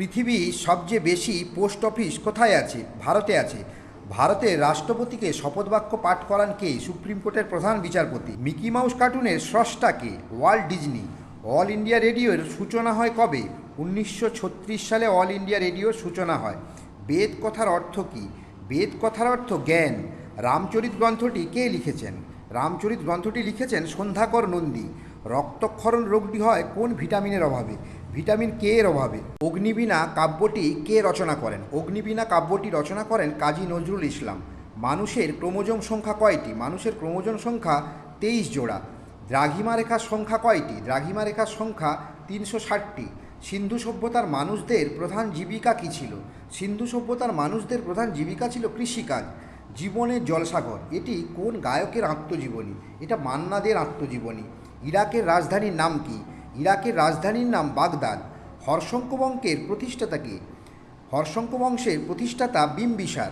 পৃথিবীর সবচেয়ে বেশি পোস্ট অফিস কোথায় আছে? ভারতে আছে। ভারতের রাষ্ট্রপতিকে শপথবাক্য পাঠ করান কে? সুপ্রিম কোর্টের প্রধান বিচারপতি। মিকি মাউস কার্টুনের স্রষ্টা কে? Walt Disney. অল ইন্ডিয়া রেডিওর সূচনা হয় কবে? উনিশশো ছত্রিশ সালে অল ইন্ডিয়া রেডিওর সূচনা হয়। বেদ কথার অর্থ কী? বেদ কথার অর্থ জ্ঞান। রামচরিত গ্রন্থটি কে লিখেছেন? রামচরিত গ্রন্থটি লিখেছেন সন্ধ্যাকর নন্দী। রক্তক্ষরণ রোগটি হয় কোন ভিটামিনের অভাবে? ভিটামিন কে এর অভাবে? অগ্নিবীণা কাব্যটি কে রচনা করেন? অগ্নিবীণা কাব্যটি রচনা করেন কাজী নজরুল ইসলাম। মানুষের ক্রোমোজোম সংখ্যা কয়টি? মানুষের ক্রোমোজোম সংখ্যা তেইশ জোড়া। দ্রাঘিমা রেখার সংখ্যা কয়টি? দ্রাঘিমা রেখার সংখ্যা তিনশো ষাটটি। সিন্ধু সভ্যতার মানুষদের প্রধান জীবিকা কী ছিল? সিন্ধু সভ্যতার মানুষদের প্রধান জীবিকা ছিল কৃষিকাজ, জীবনের জলসাগর। এটি কোন গায়কের আত্মজীবনী? এটা মান্নাদের আত্মজীবনী। ইরাকের রাজধানীর নাম কি? ইরাকের রাজধানীর নাম বাগদাদ। হর্ষঙ্ক প্রতিষ্ঠাতা কে? হর্ষঙ্ক বংশের প্রতিষ্ঠাতা বিম্বিসার।